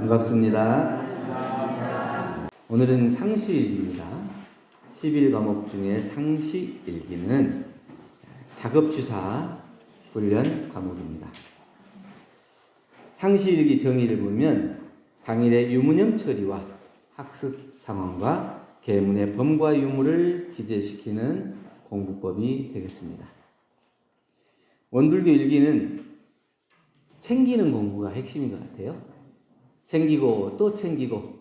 반갑습니다. 오늘은 상시일기입니다. 11과목 중에 상시 일기는 작업주사 훈련 과목입니다. 상시 일기 정의를 보면 당일의 유무념 처리와 학습 상황과 계문의 범과 유무를 기재시키는 공부법이 되겠습니다. 원불교 일기는 챙기는 공부가 핵심인 것 같아요. 챙기고 또 챙기고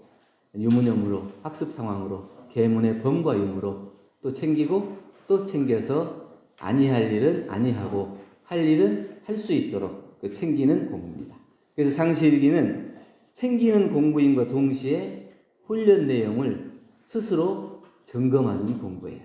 유무념으로 학습 상황으로 계문의 범과 유무로 또 챙기고 또 챙겨서 아니할 일은 아니하고 할 일은 할 수 있도록 그 챙기는 공부입니다. 그래서 상시일기는 챙기는 공부인과 동시에 훈련 내용을 스스로 점검하는 공부예요.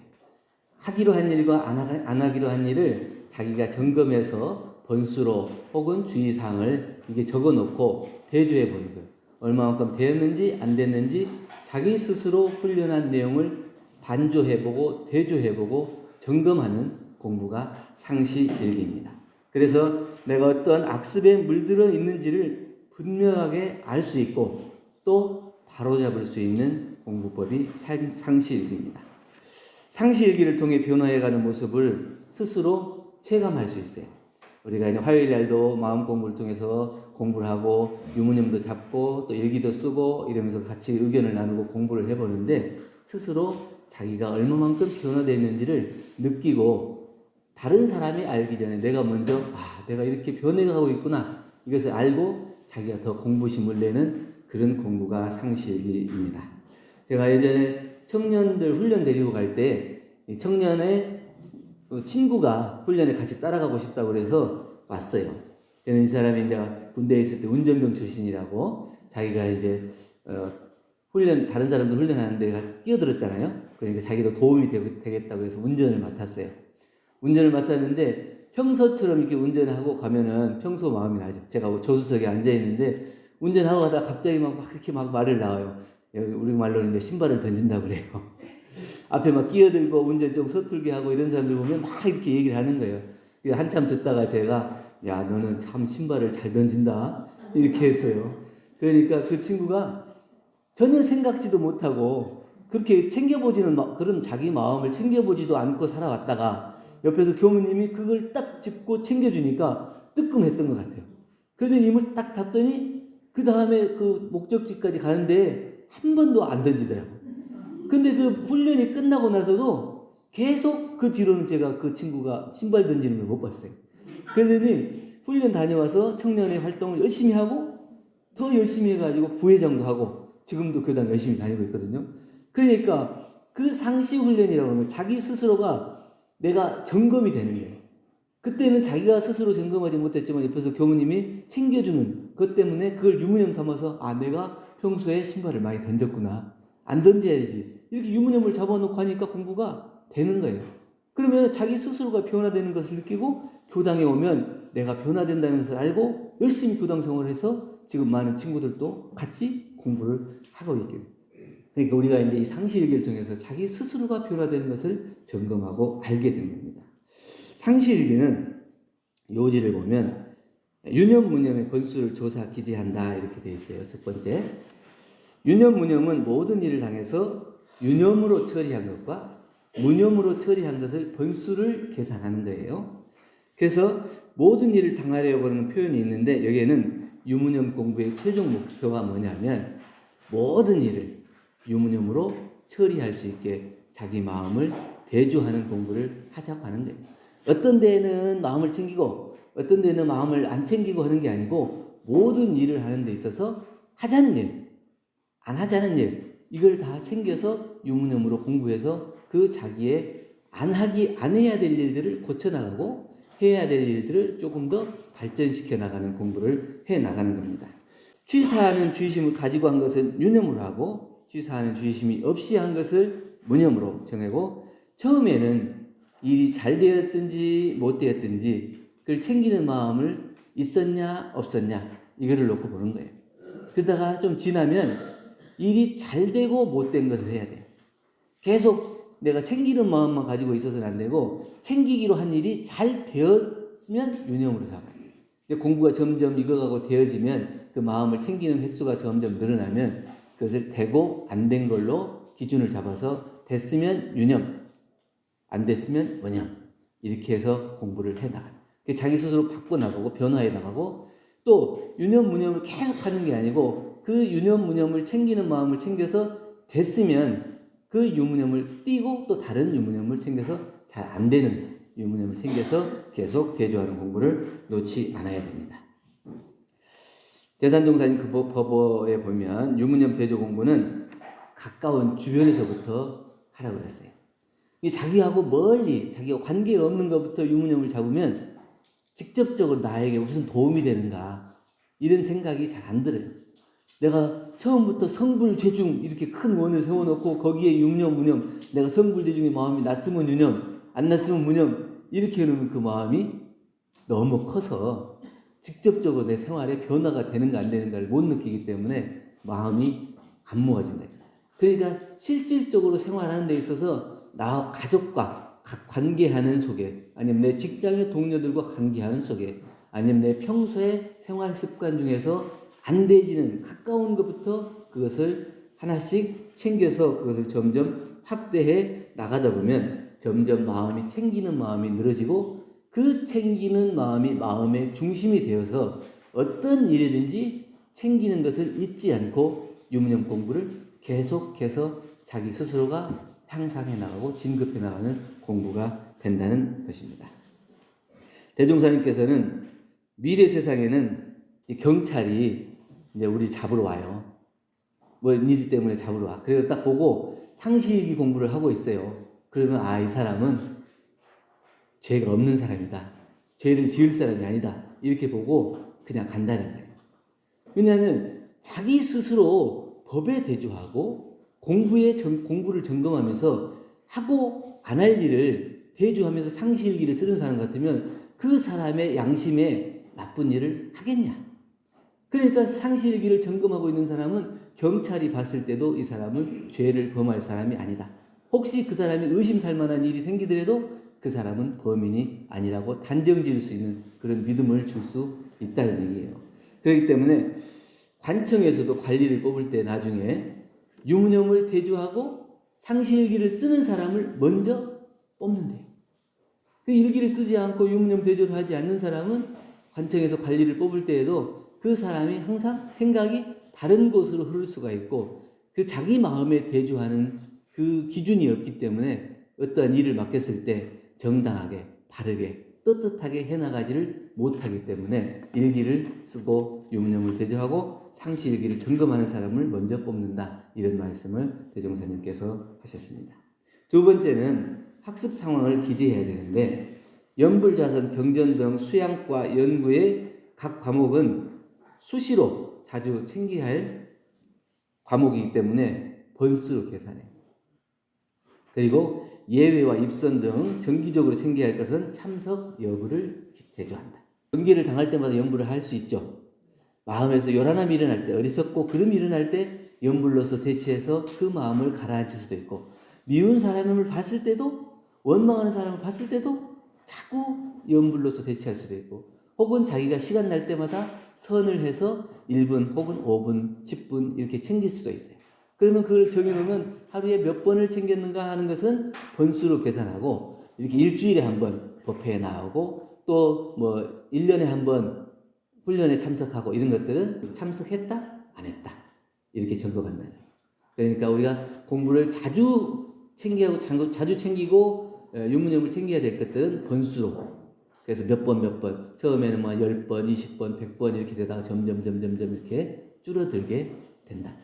하기로 한 일과 안 하기로 한 일을 자기가 점검해서 번수로 혹은 주의사항을 이게 적어 놓고 대조해 보는 거예요. 얼마만큼 되었는지 안 됐는지 자기 스스로 훈련한 내용을 반조해 보고 대조해 보고 점검하는 공부가 상시 일기입니다. 그래서 내가 어떤 악습에 물들어 있는지를 분명하게 알 수 있고 또 바로잡을 수 있는 공부법이 상시 일기입니다. 상시 일기를 통해 변화해가는 모습을 스스로 체감할 수 있어요. 우리가 화요일 날도 마음 공부를 통해서 공부를 하고 유무념도 잡고 또 일기도 쓰고 이러면서 같이 의견을 나누고 공부를 해보는데 스스로 자기가 얼마만큼 변화됐는지를 느끼고 다른 사람이 알기 전에 내가 먼저 아 내가 이렇게 변해가고 있구나 이것을 알고 자기가 더 공부심을 내는 그런 공부가 상시일기입니다. 제가 예전에 청년들 훈련 데리고 갈 때 청년의 친구가 훈련에 같이 따라가고 싶다고 그래서 왔어요. 이 사람이 이제 군대에 있을 때 운전병 출신이라고 자기가 이제 어, 훈련 다른 사람도 훈련하는데 끼어들었잖아요. 그러니까 자기도 도움이 되겠다고 해서 운전을 맡았어요. 운전을 맡았는데 평소처럼 이렇게 운전하고 가면은 평소 마음이 나죠. 제가 조수석에 앉아 있는데 운전하고 가다 갑자기 막, 막 이렇게 막 말을 나와요. 우리 말로는 이제 신발을 던진다 그래요. 앞에 막 끼어들고 운전 좀 서툴게 하고 이런 사람들 보면 막 이렇게 얘기를 하는 거예요. 한참 듣다가 제가 야 너는 참 신발을 잘 던진다 이렇게 했어요. 그러니까 그 친구가 전혀 생각지도 못하고 그렇게 챙겨보지는 그런 자기 마음을 챙겨보지도 않고 살아왔다가 옆에서 교무님이 그걸 딱 짚고 챙겨주니까 뜨끔했던 것 같아요. 그래서 힘을 딱 닫더니 그 다음에 그 목적지까지 가는데 한 번도 안 던지더라고. 근데 그 훈련이 끝나고 나서도 계속 그 뒤로는 제가 그 친구가 신발 던지는 걸 못 봤어요. 그러더니 훈련 다녀와서 청년의 활동을 열심히 하고 더 열심히 해가지고 부회장도 하고 지금도 교단 열심히 다니고 있거든요. 그러니까 그 상시 훈련이라고 하면 자기 스스로가 내가 점검이 되는 거예요. 그때는 자기가 스스로 점검하지 못했지만 옆에서 교무님이 챙겨주는 것 때문에 그걸 유무념 삼아서 아 내가 평소에 신발을 많이 던졌구나 안 던져야지 이렇게 유무념을 잡아놓고 하니까 공부가 되는 거예요. 그러면 자기 스스로가 변화되는 것을 느끼고 교당에 오면 내가 변화된다는 것을 알고 열심히 교당 생활을 해서 지금 많은 친구들도 같이 공부를 하고 있게. 그러니까 우리가 이제 이 상시일기를 통해서 자기 스스로가 변화되는 것을 점검하고 알게 된 겁니다. 상시일기는 요지를 보면 유념 무념의 건수를 조사 기재한다 이렇게 되어 있어요. 첫 번째 유념 무념은 모든 일을 당해서 유념으로 처리한 것과 무념으로 처리한 것을 번수를 계산하는 거예요. 그래서 모든 일을 당하려고 하는 표현이 있는데 여기에는 유무념 공부의 최종 목표가 뭐냐면 모든 일을 유무념으로 처리할 수 있게 자기 마음을 대조하는 공부를 하자고 하는 거예요. 어떤 데는 마음을 챙기고 어떤 데는 마음을 안 챙기고 하는 게 아니고 모든 일을 하는 데 있어서 하자는 일, 안 하자는 일 이걸 다 챙겨서 유무념으로 공부해서 그 자기의 안 하기 안 해야 될 일들을 고쳐 나가고 해야 될 일들을 조금 더 발전시켜 나가는 공부를 해 나가는 겁니다. 취사하는 주의심을 가지고 한 것은 유념으로 하고 취사하는 주의심이 없이 한 것을 무념으로 정하고 처음에는 일이 잘 되었든지 못 되었든지 그걸 챙기는 마음을 있었냐 없었냐 이거를 놓고 보는 거예요. 그러다가 좀 지나면 일이 잘 되고 못 된 것을 해야 돼요. 계속 내가 챙기는 마음만 가지고 있어서는 안 되고 챙기기로 한 일이 잘 되었으면 유념으로 잡아요. 이제 공부가 점점 익어가고 되어지면 그 마음을 챙기는 횟수가 점점 늘어나면 그것을 되고 안 된 걸로 기준을 잡아서 됐으면 유념, 안 됐으면 원념 이렇게 해서 공부를 해 나가요. 자기 스스로 바꿔 나가고 변화해 나가고 또 유념 무념을 계속 하는 게 아니고 그 유념 무념을 챙기는 마음을 챙겨서 됐으면 그 유무념을 띄고 또 다른 유무념을 챙겨서 잘 안 되는 유무념을 챙겨서 계속 대조하는 공부를 놓지 않아야 됩니다. 대산종사님 그 법- 법어에 보면 유무념 대조 공부는 가까운 주변에서부터 하라고 그랬어요. 이 자기하고 멀리 자기가 관계 없는 것부터 유무념을 잡으면 직접적으로 나에게 무슨 도움이 되는가 이런 생각이 잘 안 들어요. 내가 처음부터 성불 재중 이렇게 큰 원을 세워놓고 거기에 육념 무념 내가 성불 재중의 마음이 났으면 유념 안 났으면 무념 이렇게 해놓으면 그 마음이 너무 커서 직접적으로 내 생활에 변화가 되는가 안 되는가를 못 느끼기 때문에 마음이 안 모아진다. 그러니까 실질적으로 생활하는 데 있어서 나 가족과 가- 관계하는 속에 아니면 내 직장의 동료들과 관계하는 속에 아니면 내 평소의 생활 습관 중에서 안 되지는 가까운 것부터 그것을 하나씩 챙겨서 그것을 점점 확대해 나가다 보면 점점 마음이 챙기는 마음이 늘어지고 그 챙기는 마음이 마음의 중심이 되어서 어떤 일이든지 챙기는 것을 잊지 않고 유무념 공부를 계속해서 자기 스스로가 향상해 나가고 진급해 나가는 공부가 된다는 것입니다. 대종사님께서는 미래 세상에는 경찰이 이제 우리 잡으러 와요. 뭐일 때문에 잡으러 와. 그래서 딱 보고 상시일기 공부를 하고 있어요. 그러면 아 이 사람은 죄가 없는 사람이다. 죄를 지을 사람이 아니다. 이렇게 보고 그냥 간다는 거예요. 왜냐하면 자기 스스로 법에 대조하고 공부에 점- 공부를 점검하면서 하고 안 할 일을 대조하면서 상시일기를 쓰는 사람 같으면 그 사람의 양심에 나쁜 일을 하겠냐? 그러니까 상시일기를 점검하고 있는 사람은 경찰이 봤을 때도 이 사람은 죄를 범할 사람이 아니다. 혹시 그 사람이 의심 살 만한 일이 생기더라도 그 사람은 범인이 아니라고 단정 지을 수 있는 그런 믿음을 줄 수 있다는 얘기예요. 그렇기 때문에 관청에서도 관리를 뽑을 때 나중에 유무념을 대조하고 상시일기를 쓰는 사람을 먼저 뽑는데요. 그 일기를 쓰지 않고 유무념 대조를 하지 않는 사람은 관청에서 관리를 뽑을 때에도 그 사람이 항상 생각이 다른 곳으로 흐를 수가 있고 그 자기 마음에 대조하는 그 기준이 없기 때문에 어떠한 일을 맡겼을 때 정당하게 바르게 떳떳하게 해나가지를 못하기 때문에 일기를 쓰고 유무념을 대조하고 상시일기를 점검하는 사람을 먼저 뽑는다 이런 말씀을 대종사님께서 하셨습니다. 두 번째는 학습 상황을 기재해야 되는데 연불자선 경전 등 수양과 연구의 각 과목은 수시로 자주 챙겨야 할 과목이기 때문에 번수로 계산해요. 그리고 예외와 입선 등 정기적으로 챙겨야 할 것은 참석 여부를 대조한다. 연기를 당할 때마다 연부를 할수 있죠. 마음에서 요란함이 일어날 때, 어리석고 그름이 일어날 때 연불로서 대치해서 그 마음을 가라앉힐 수도 있고 미운 사람을 봤을 때도 원망하는 사람을 봤을 때도 자꾸 연불로서 대치할 수도 있고 혹은 자기가 시간 날 때마다 선을 해서 1분 혹은 5분, 10분 이렇게 챙길 수도 있어요. 그러면 그걸 정해놓으면 하루에 몇 번을 챙겼는가 하는 것은 번수로 계산하고 이렇게 일주일에 한 번 법회에 나오고 또 뭐 1년에 한 번 훈련에 참석하고 이런 것들은 참석했다? 안 했다. 이렇게 점검한다. 그러니까 우리가 공부를 자주 챙기고 자주- 챙기고 어, 유무념을 챙겨야 될 것들은 번수로 그래서 몇 번 몇 번 처음에는 뭐 10번, 20번, 100번 이렇게 되다가 점점 점점 점 이렇게 줄어들게 된다.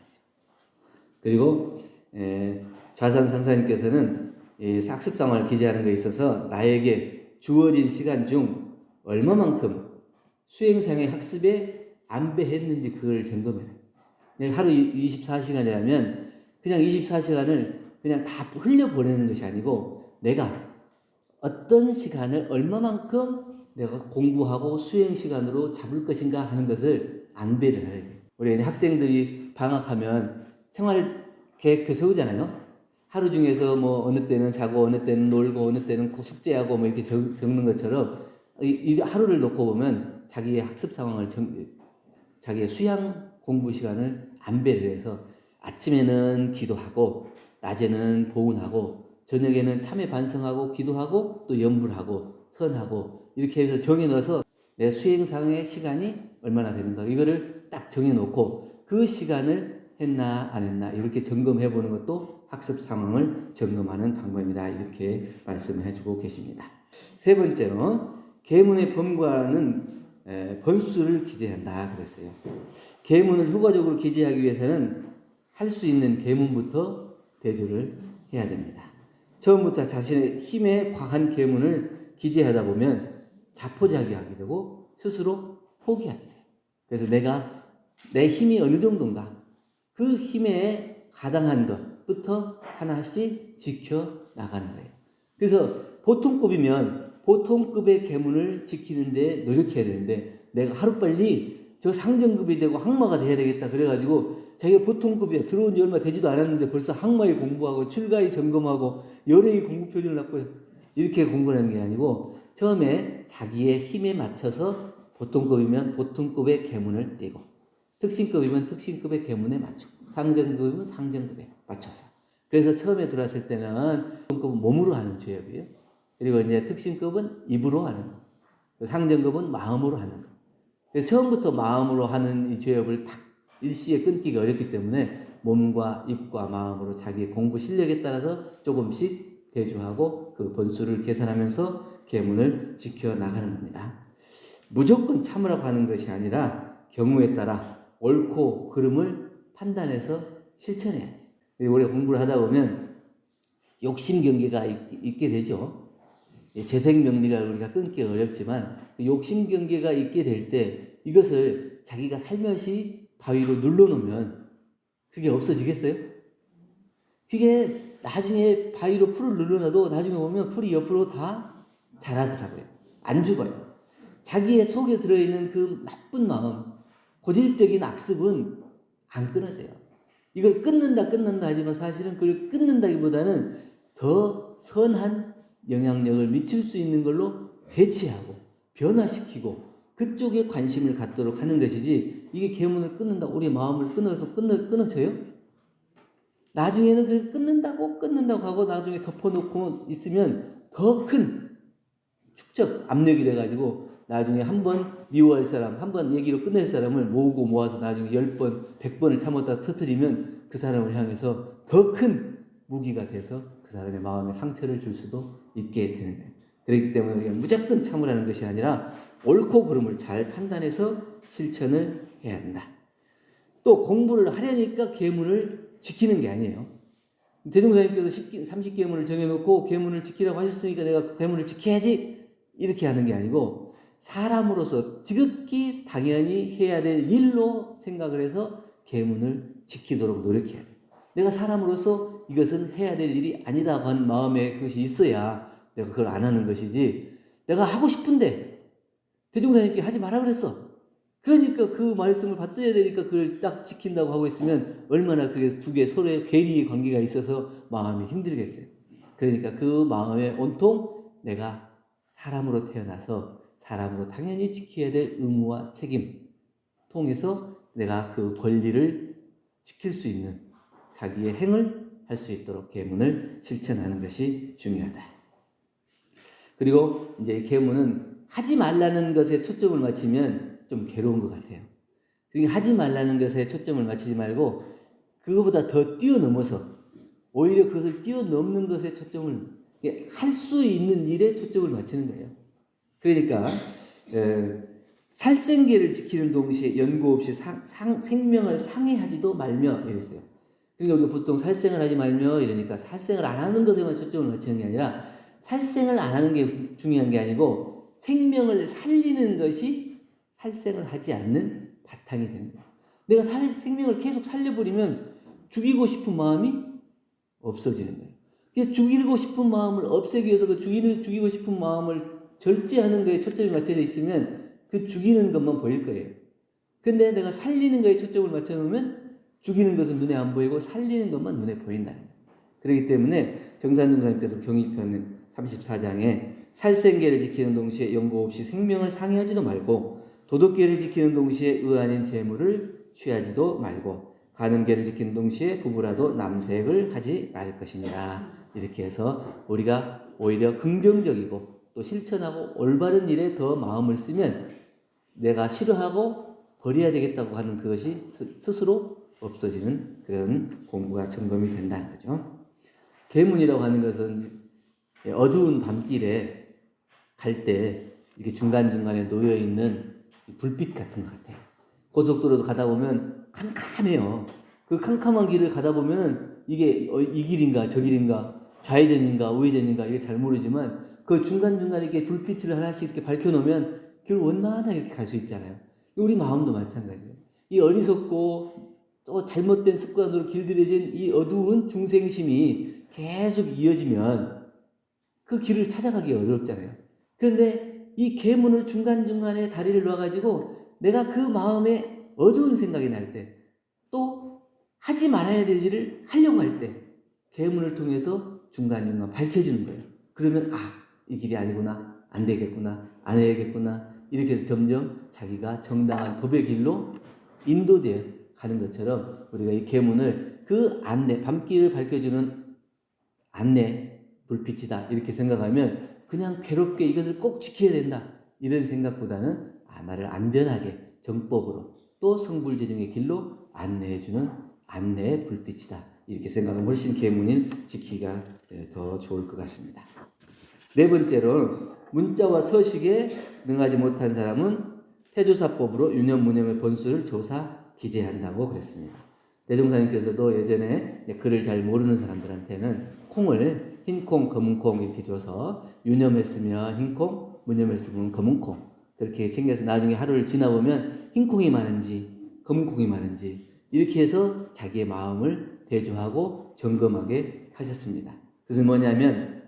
그리고 에, 좌산 상사님께서는 이 학습 상황을 기재하는 데 있어서 나에게 주어진 시간 중 얼마만큼 수행상의 학습에 안배했는지 그걸 점검해요. 내가 하루 24시간이라면 그냥 24시간을 그냥 다 흘려보내는 것이 아니고 내가 어떤 시간을 얼마만큼 내가 공부하고 수행 시간으로 잡을 것인가 하는 것을 안배를 해야 돼요. 우리 학생들이 방학하면 생활 계획표 세우잖아요. 하루 중에서 뭐 어느 때는 자고 어느 때는 놀고 어느 때는 숙제하고 뭐 이렇게 적, 적는 것처럼 이, 이 하루를 놓고 보면 자기의 학습 상황을 정, 자기의 수양 공부 시간을 안배를 해서 아침에는 기도하고 낮에는 보훈하고 저녁에는 참회 반성하고 기도하고 또 연불 하고 선하고 이렇게 해서 정해 넣어서 내 수행상의 시간이 얼마나 되는가 이거를 딱 정해 놓고 그 시간을 했나 안 했나 이렇게 점검해 보는 것도 학습 상황을 점검하는 방법입니다. 이렇게 말씀해 주고 계십니다. 세 번째로 계문의 범과는 에, 번수를 기재한다 그랬어요. 계문을 효과적으로 기재하기 위해서는 할 수 있는 계문부터 대조를 해야 됩니다. 처음부터 자신의 힘에 과한 계문을 기재하다 보면 자포자기하게 되고 스스로 포기하게 돼요. 그래서 내가 내 힘이 어느 정도인가 그 힘에 가당한 것부터 하나씩 지켜 나가는 거예요. 그래서 보통급이면 보통급의 계문을 지키는데 노력해야 되는데 내가 하루빨리 저 상정급이 되고 항마가 돼야 되겠다 그래가지고 자기가 보통급이야 들어온 지 얼마 되지도 않았는데 벌써 항마에 공부하고 출가에 점검하고 열애의 공부 표준을 갖고 이렇게 공부하는 게 아니고 처음에 자기의 힘에 맞춰서 보통급이면 보통급의 계문을 띄고 특신급이면 특신급의 계문에 맞추고 상정급이면 상정급에 맞춰서 그래서 처음에 들어왔을 때는 보통급은 몸으로 하는 죄업이에요. 그리고 이제 특신급은 입으로 하는 거. 상정급은 마음으로 하는 거. 처음부터 마음으로 하는 이 죄업을 탁 일시에 끊기가 어렵기 때문에 몸과 입과 마음으로 자기의 공부 실력에 따라서 조금씩 대조하고 그 번수를 계산하면서 계문을 지켜 나가는 겁니다. 무조건 참으라고 하는 것이 아니라 경우에 따라 옳고 그름을 판단해서 실천해야 돼. 우리 공부를 하다 보면 욕심 경계가 있, 게 되죠. 재생 명리가 우리가 끊기 어렵지만 그 욕심 경계가 있게 될 때 이것을 자기가 살며시 바위로 눌러놓으면 그게 없어지겠어요? 그게 나중에 바위로 풀을 눌러놔도 나중에 보면 풀이 옆으로 다 자라더라고요. 안 죽어요. 자기의 속에 들어있는 그 나쁜 마음, 고질적인 악습은 안 끊어져요. 이걸 끊는다, 끊는다 하지만 사실은 그걸 끊는다기보다는 더 선한 영향력을 미칠 수 있는 걸로 대체하고 변화시키고 그쪽에 관심을 갖도록 하는 것이지 이게 계문을 끊는다 우리 마음을 끊어서 끊어 끊어져요? 나중에는 그걸 끊는다고 끊는다고 하고 나중에 덮어놓고 있으면 더 큰 축적 압력이 돼가지고 나중에 한 번 미워할 사람, 한 번 얘기로 끝낼 사람을 모으고 모아서 나중에 열 번, 백 번을 참았다 터뜨리면 그 사람을 향해서 더 큰 무기가 돼서 그 사람의 마음에 상처를 줄 수도 있게 되는 거예요. 그렇기 때문에 우리가 무조건 참으라는 것이 아니라 옳고 그름을 잘 판단해서 실천을 해야 된다. 또 공부를 하려니까 계문을 지키는 게 아니에요. 대종사님께서 30계문을 정해놓고 계문을 지키라고 하셨으니까 내가 그 계문을 지켜야지 이렇게 하는 게 아니고 사람으로서 지극히 당연히 해야 될 일로 생각을 해서 계문을 지키도록 노력해야 돼. 내가 사람으로서 이것은 해야 될 일이 아니다고 하는 마음에 그것이 있어야 내가 그걸 안 하는 것이지. 내가 하고 싶은데 대종사님께 하지 마라 그랬어. 그러니까 그 말씀을 받들어야 되니까 그걸 딱 지킨다고 하고 있으면 얼마나 그게 두 개 서로의 괴리의 관계가 있어서 마음이 힘들겠어요. 그러니까 그 마음에 온통 내가 사람으로 태어나서 사람으로 당연히 지켜야 될 의무와 책임 통해서 내가 그 권리를 지킬 수 있는 자기의 행을 할 수 있도록 계문을 실천하는 것이 중요하다. 그리고 이제 계문은 하지 말라는 것에 초점을 맞추면 좀 괴로운 것 같아요. 그러니까 하지 말라는 것에 초점을 맞추지 말고 그거보다 더 뛰어넘어서 오히려 그것을 뛰어넘는 것에 초점을 할 수 있는 일에 초점을 맞추는 거예요. 그러니까 에, 살생계를 지키는 동시에 연고 없이 상, 상, 생명을 상해하지도 말며 이랬어요. 그러니까 우리가 보통 살생을 하지 말며 이러니까 살생을 안 하는 것에만 초점을 맞추는 게 아니라 살생을 안 하는 게 중요한 게 아니고 생명을 살리는 것이 살생을 하지 않는 바탕이 되는 거예요. 내가 살, 생명을 계속 살려버리면 죽이고 싶은 마음이 없어지는 거예요. 그래서 죽이고 싶은 마음을 없애기 위해서 그 죽이는, 죽이고 싶은 마음을 절제하는 거에 초점이 맞춰져 있으면 그 죽이는 것만 보일 거예요. 근데 내가 살리는 거에 초점을 맞춰 놓으면 죽이는 것은 눈에 안 보이고 살리는 것만 눈에 보인다는 거예요. 그렇기 때문에 정산중사님께서 경의편 34장에 살생계를 지키는 동시에 연고 없이 생명을 상해하지도 말고 도덕계를 지키는 동시에 의아닌 재물을 취하지도 말고 가늠계를 지키는 동시에 부부라도 남색을 하지 말 것이니라. 이렇게 해서 우리가 오히려 긍정적이고 또 실천하고 올바른 일에 더 마음을 쓰면 내가 싫어하고 버려야 되겠다고 하는 그것이 스- 스스로 없어지는 그런 공부가 점검이 된다는 거죠. 계문이라고 하는 것은 어두운 밤길에 갈 때 이렇게 중간중간에 놓여 있는 불빛 같은 것 같아요. 고속도로도 가다 보면 캄캄해요. 그 캄캄한 길을 가다 보면 이게 어, 이 길인가 저 길인가 좌회전인가 우회전인가 이게 잘 모르지만 그 중간중간에 이렇게 불빛을 하나씩 이렇게 밝혀놓으면 길 원만하게 이렇게 갈 수 있잖아요. 우리 마음도 마찬가지예요. 이 어리석고 또 잘못된 습관으로 길들여진 이 어두운 중생심이 계속 이어지면 그 길을 찾아가기 어렵잖아요. 그런데 이 계문을 중간중간에 다리를 놔가지고 내가 그 마음에 어두운 생각이 날 때, 또 하지 말아야 될 일을 하려고 할 때, 계문을 통해서 중간중간 밝혀주는 거예요. 그러면, 아, 이 길이 아니구나. 안 되겠구나. 안 해야겠구나. 이렇게 해서 점점 자기가 정당한 법의 길로 인도되어 가는 것처럼 우리가 이 계문을 그 안내, 밤길을 밝혀주는 안내, 불빛이다. 이렇게 생각하면 그냥 괴롭게 이것을 꼭 지켜야 된다. 이런 생각보다는 아, 나를 안전하게 정법으로 또 성불재정의 길로 안내해주는 안내의 불빛이다. 이렇게 생각하면 훨씬 계문인 지키기가 예, 더 좋을 것 같습니다. 네 번째로 문자와 서식에 능하지 못한 사람은 태조사법으로 유념무념의 번수를 조사 기재한다고 그랬습니다. 대종사님께서도 예전에 글을 잘 모르는 사람들한테는 콩을 흰 콩, 검은 콩 이렇게 줘서 유념했으면 흰 콩, 무념했으면 검은 콩 그렇게 챙겨서 나중에 하루를 지나보면 흰 콩이 많은지 검은 콩이 많은지 이렇게 해서 자기의 마음을 대조하고 점검하게 하셨습니다. 그래서 뭐냐면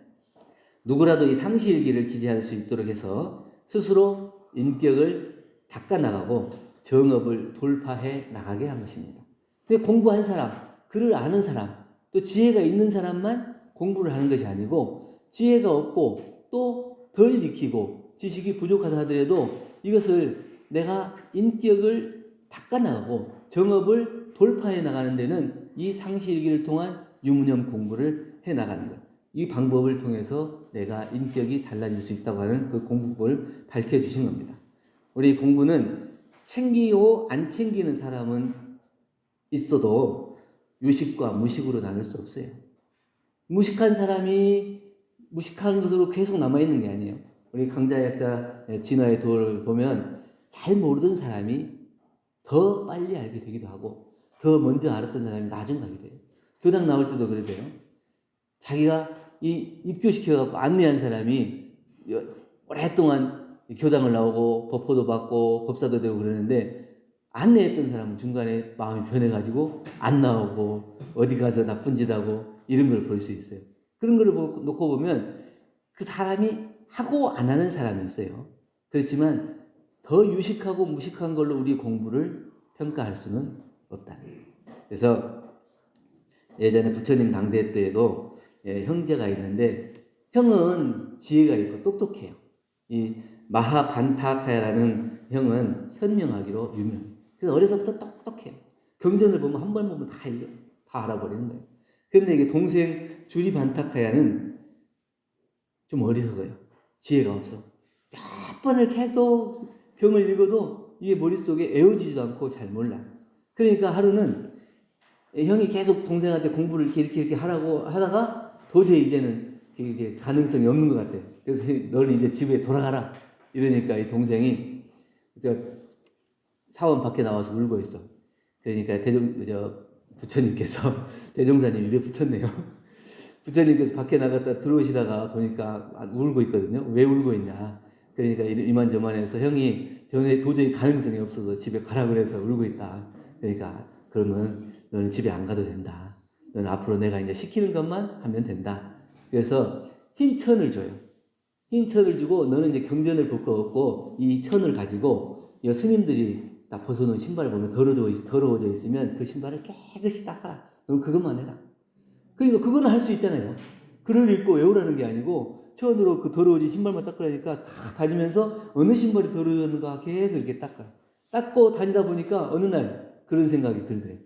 누구라도 이 상시일기를 기재할 수 있도록 해서 스스로 인격을 닦아 나가고 정업을 돌파해 나가게 한 것입니다. 근데 공부한 사람, 글을 아는 사람, 또 지혜가 있는 사람만 공부를 하는 것이 아니고 지혜가 없고 또 덜 익히고 지식이 부족하다 하더라도 이것을 내가 인격을 닦아 나가고 정업을 돌파해 나가는 데는 이 상시일기를 통한 유무념 공부를 해 나가는 것. 이 방법을 통해서 내가 인격이 달라질 수 있다고 하는 그 공부법을 밝혀 주신 겁니다. 우리 공부는 챙기고 안 챙기는 사람은 있어도 유식과 무식으로 나눌 수 없어요. 무식한 사람이 무식한 것으로 계속 남아있는 게 아니에요. 우리 강자약자 진화의 도를 보면 잘 모르던 사람이 더 빨리 알게 되기도 하고 더 먼저 알았던 사람이 나중 가게 돼요. 교당 나올 때도 그래요. 자기가 이 입교시켜갖고 안내한 사람이 여- 오랫동안 교당을 나오고 법호도 받고 법사도 되고 그러는데 안내했던 사람은 중간에 마음이 변해가지고 안 나오고 어디 가서 나쁜 짓 하고 이런 걸 볼 수 있어요. 그런 걸 보- 놓고 보면 그 사람이 하고 안 하는 사람이 있어요. 그렇지만 더 유식하고 무식한 걸로 우리 공부를 평가할 수는 없다. 그래서 예전에 부처님 당대 때에도 예, 형제가 있는데 형은 지혜가 있고 똑똑해요. 이 마하반타카야라는 형은 현명하기로 유명해요. 그래서 어려서부터 똑똑해요. 경전을 보면 한 번 보면 다 읽어, 다 알아버리는 거예요. 그런데 이게 동생 주리 반타카야는 좀 어리석어요. 지혜가 없어. 몇 번을 계속 경을 읽어도 이게 머릿속에 애워지지도 않고 잘 몰라. 그러니까 하루는 형이 계속 동생한테 공부를 이렇게 이렇게, 이렇게 하라고 하다가 도저히 이제는 이게 가능성이 없는 것 같아. 그래서 너는 이제 집에 돌아가라. 이러니까 이 동생이 저 사원 밖에 나와서 울고 있어. 그러니까 대종 저 부처님께서 대종사님 입에 붙였네요. 부처님께서 밖에 나갔다 들어오시다가 보니까 아, 울고 있거든요. 왜 울고 있냐? 그러니까 이- 이만저만해서 형이 전에 도저히 가능성이 없어서 집에 가라 그래서 울고 있다. 그러니까 그러면 너는 집에 안 가도 된다. 너는 앞으로 내가 이제 시키는 것만 하면 된다. 그래서 흰 천을 줘요. 흰 천을 주고 너는 이제 경전을 볼거 없고 이 천을 가지고 이 스님들이 다 벗어놓은 신발을 보면 더러워, 있- 더러워져 있으면 그 신발을 깨끗이 닦아라. 넌 그것만 해라. 그러니까 그거는 할 수 있잖아요. 글을 읽고 외우라는 게 아니고 천으로 그 더러워진 신발만 닦으라니까 다 다니면서 어느 신발이 더러워졌는가 계속 이렇게 닦아요. 닦고 다니다 보니까 어느 날 그런 생각이 들더래요.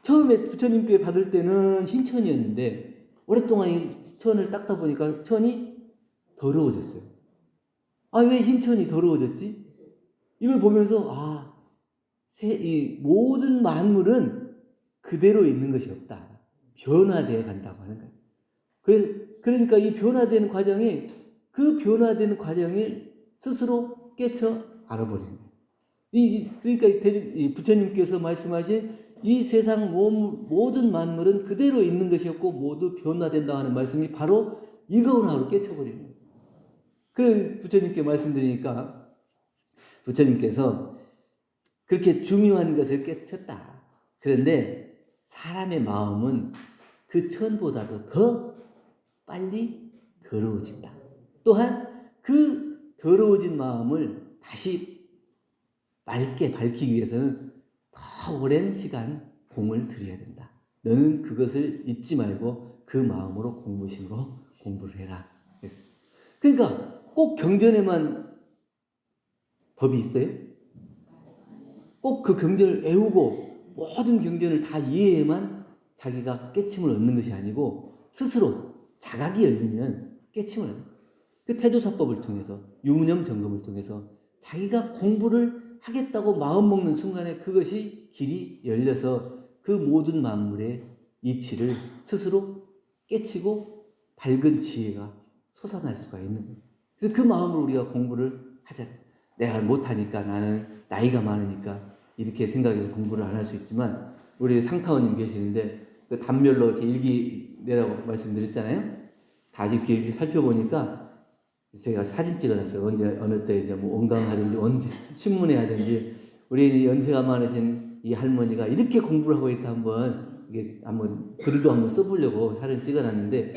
처음에 부처님께 받을 때는 흰 천이었는데 오랫동안 이 천을 닦다 보니까 천이 더러워졌어요. 아, 왜 흰 천이 더러워졌지? 이걸 보면서 아, 세, 이 모든 만물은 그대로 있는 것이 없다. 변화되어 간다고 하는 거예요. 그래서 그러니까 이 변화되는 과정이 그 변화되는 과정을 스스로 깨쳐 알아버리는 거예요. 이 그러니까 부처님께서 말씀하신 이 세상 모- 모든 만물은 그대로 있는 것이었고 모두 변화된다 하는 말씀이 바로 이거하고 깨쳐버리는 거예요. 그 부처님께 말씀드리니까 부처님께서 그렇게 중요한 것을 깨쳤다. 그런데 사람의 마음은 그 천보다도 더 빨리 더러워진다. 또한 그 더러워진 마음을 다시 맑게 밝히기 위해서는 더 오랜 시간 공을 들여야 된다. 너는 그것을 잊지 말고 그 마음으로 공부심으로 공부를 해라. 그러니까 꼭 경전에만 법이 있어요? 꼭 그 경전을 외우고 모든 경전을 다 이해해만 자기가 깨침을 얻는 것이 아니고 스스로 자각이 열리면 깨침을 얻는. 그 태조사법을 통해서 유무념 점검을 통해서 자기가 공부를 하겠다고 마음 먹는 순간에 그것이 길이 열려서 그 모든 만물의 이치를 스스로 깨치고 밝은 지혜가 솟아날 수가 있는. 그래서 그 마음으로 우리가 공부를 하자. 내가 못하니까 나는 나이가 많으니까 이렇게 생각해서 공부를 안 할 수 있지만 우리 상타원님 계시는데 그 단별로 이렇게 일기 내라고 말씀드렸잖아요. 다시 이렇게 살펴보니까 제가 사진 찍어놨어요. 언제 어느 때 이제 뭐 원강하든지 언제 신문에 하든지 우리 연세가 많으신 이 할머니가 이렇게 공부를 하고 있다 한번 이게 한번 글도 한번 써보려고 사진 찍어놨는데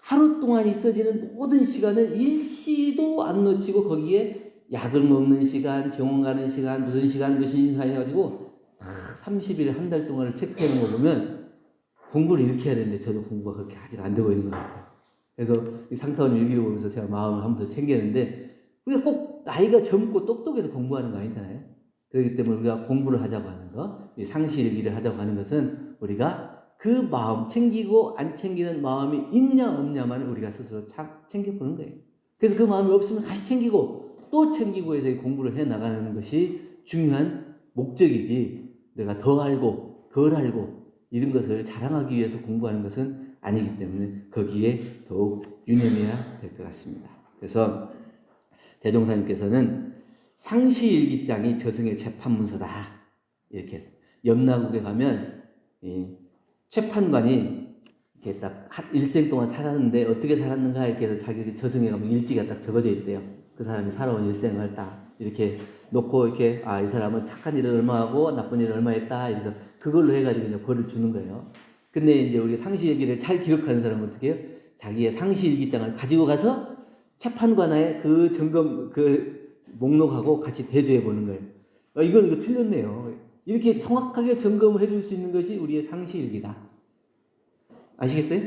하루 동안 있어지는 모든 시간을 일시도 안 놓치고 거기에 약을 먹는 시간, 병원 가는 시간, 무슨 시간, 무슨 시간 해가지고 다 30일, 한 달 동안을 놓은 거 보면 공부를 이렇게 해야 되는데 저도 공부가 그렇게 아직 안 되고 있는 것 같아요. 그래서 이 상타원 일기를 보면서 제가 마음을 한 번 더 챙겼는데 우리가 꼭 나이가 젊고 똑똑해서 공부하는 거 아니잖아요. 그렇기 때문에 우리가 공부를 하자고 하는 거, 이 상시일기를 하자고 하는 것은 우리가 그 마음 챙기고 안 챙기는 마음이 있냐 없냐만 우리가 스스로 참 챙겨보는 거예요. 그래서 그 마음이 없으면 다시 챙기고 또 챙기고 해서 이 공부를 해 나가는 것이 중요한 목적이지 내가 더 알고 덜 알고 이런 것을 자랑하기 위해서 공부하는 것은 아니기 때문에 거기에 더욱 유념해야 될 것 같습니다. 그래서 대종사님께서는 상시일기장이 저승의 재판문서다 이렇게 했어요. 염라국에 가면 이 재판관이 이렇게 딱한 일생 동안 살았는데 어떻게 살았는가 이렇게 해서 자기 저승에 가면 일지가 딱 적어져 있대요. 그 사람이 살아온 일생을 딱 이렇게 놓고 이렇게 아 이 사람은 착한 일을 얼마 하고 나쁜 일을 얼마 했다 이래서 그걸로 해가지고 이제 벌을 주는 거예요. 근데 이제 우리 상시일기를 잘 기록하는 사람은 어떻게 해요? 자기의 상시일기장을 가지고 가서 재판관의 그 점검 그 목록하고 같이 대조해 보는 거예요. 아, 이건 이거 틀렸네요. 이렇게 정확하게 점검을 해줄 수 있는 것이 우리의 상시일기다. 아시겠어요?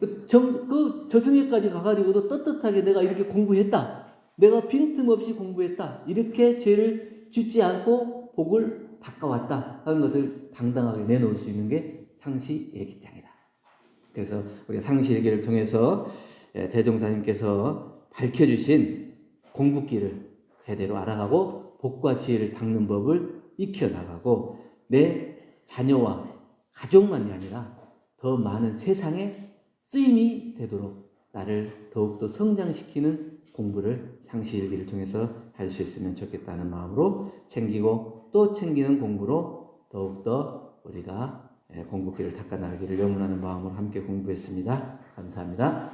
그, 정, 그 저승에까지 가가지고도 떳떳하게 내가 이렇게 공부했다. 내가 빈틈없이 공부했다. 이렇게 죄를 짓지 않고 복을 닦아왔다. 하는 것을 당당하게 내놓을 수 있는 게 상시 일기장이다. 그래서 우리가 상시 일기를 통해서 예, 대종사님께서 밝혀주신 공부길을 제대로 알아가고 복과 지혜를 닦는 법을 익혀나가고 내 자녀와 가족만이 아니라 더 많은 세상에 쓰임이 되도록 나를 더욱더 성장시키는 공부를 상시일기를 통해서 할 수 있으면 좋겠다는 마음으로 챙기고 또 챙기는 공부로 더욱더 우리가 예, 공부길을 닦아나가기를 염원하는 마음으로 함께 공부했습니다. 감사합니다.